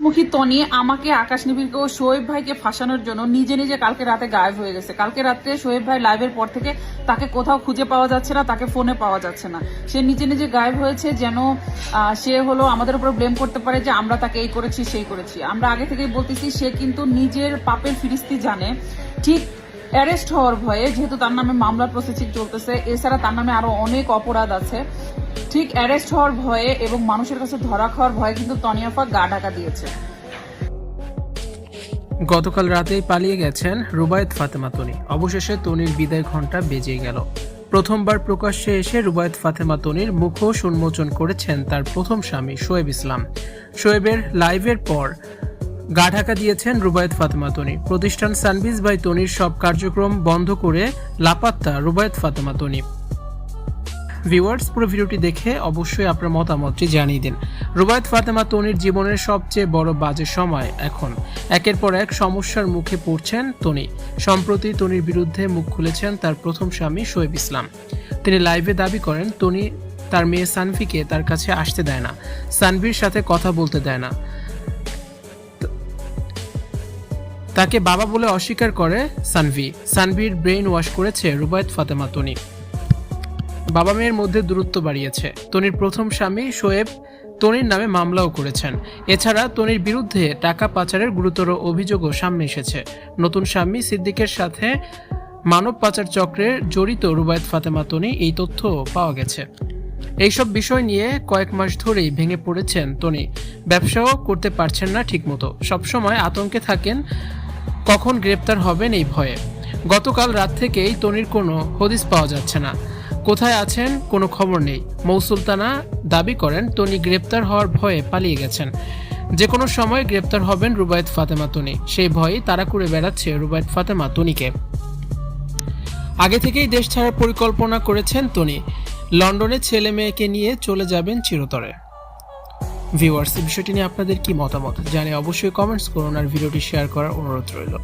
মুখী তনি আমাকে, আকাশ নিবিড়কে ও শোয়েব ভাইকে ফাঁসানোর জন্য নিজে নিজে কালকে রাতে গায়েব হয়ে গেছে। কালকে রাতে শোয়েব ভাই লাইভের পর থেকে তাকে কোথাও খুঁজে পাওয়া যাচ্ছে না, তাকে ফোনে পাওয়া যাচ্ছে না। সে নিজে নিজে গায়েব হয়েছে যেন সে হলো আমাদের উপর ব্লেম করতে পারে যে আমরা তাকে এই করেছি, সেই করেছি। আমরা আগে থেকেই বলতেছি, সে কিন্তু নিজের পাপের ফিরিস্তি জানে। ঠিক অ্যারেস্ট হওয়ার ভয়ে, যেহেতু তার নামে মামলার প্রসেসিং চলতেছে, এছাড়া তার নামে আরও অনেক অপরাধ আছে। ঠিক অ্যারেস্ট হওয়ার ভয়ে এবং মানুষের কাছে ধরা খাওয়ার ভয়ে কিন্তু তনিয়াফা গা ঢাকা দিয়েছে। গতকাল রাতেই পালিয়ে গেছেন রুবায়েত ফাতেমা তনি। অবশেষে তনির বিদায় ঘণ্টা বেজে গেল। প্রথমবার প্রকাশ্যে এসে রুবায়েত ফাতেমা তনির মুখোশ উন্মোচন করেছেন তার প্রথম স্বামী শোয়েব ইসলাম। শোয়েবের লাইভের পর গা ঢাকা দিয়েছেন রুবায়েত ফাতেমা তনি। প্রতিষ্ঠান সানবিজ বাই তনির সব কার্যক্রম বন্ধ করে লাপাত্তা রুবায়ত ফাতেমা তনি। ভিউয়ার্স পুরো ভিডিওটি দেখে অবশ্যই আপনার মতামতটি জানিয়ে দিন। রুবায়ত ফাতেমা তনির জীবনের সবচেয়ে বড় বাজে সময় এখন। একের পর এক সমস্যার মুখে পড়ছেন তনি। সম্প্রতি তনির বিরুদ্ধে মুখ খুলেছেন তার প্রথম স্বামী শোয়েব ইসলাম। তিনি লাইভে দাবি করেন, তনি তার মেয়ে সানভিকে তার কাছে আসতে দেয় না। সানভির সাথে কথা বলতে দেয় না। তাকে বাবা বলে অস্বীকার করে সানভি। সানভির ব্রেইন ওয়াশ করেছে রুবায়ত ফাতেমা তনি। বাবা মেয়ের মধ্যে দূরত্ব বাড়িয়েছে। তনির প্রথম স্বামী শোয়েব তনির নামে মামলাও করেছেন। এছাড়া তনির বিরুদ্ধে টাকা পাচারের গুরুতর অভিযোগও সামনে এসেছে। নতুন স্বামী সিদ্দিকের সাথে মানব পাচার চক্রে জড়িত রুবায়ত ফাতেমা তনি এই তথ্য পাওয়া গেছে। এইসব বিষয় নিয়ে কয়েক মাস ধরেই ভেঙে পড়েছেন তনি। ব্যবসাও করতে পারছেন না ঠিকমতো। সবসময় আতঙ্কে থাকেন, কখন গ্রেপ্তার হবেন এই ভয়ে। গতকাল রাত থেকেই তনির কোনো হদিস পাওয়া যাচ্ছে না। কোথায় আছেন কোনো খবর নেই। মৌসুলতানা দাবি করেন তনি গ্রেপ্তার হওয়ার ভয়ে পালিয়ে গেছেন। যে কোনো সময় গ্রেপ্তার হবেন রুবায়ত ফাতেমা তনি সেই ভয়েই তারা করে বেড়াচ্ছে রুবায়ত ফাতেমা তনিকে আগে থেকেই দেশ ছাড়ার পরিকল্পনা করেছেন তনি লন্ডনে ছেলে মেয়েকে নিয়ে চলে যাবেন চিরতরে। ভিউয়ার্স বিষয়টি নিয়ে আপনাদের কি মতামত? জানে অবশ্যই কমেন্টস করুন আর ভিডিওটি শেয়ার করার অনুরোধ রইল।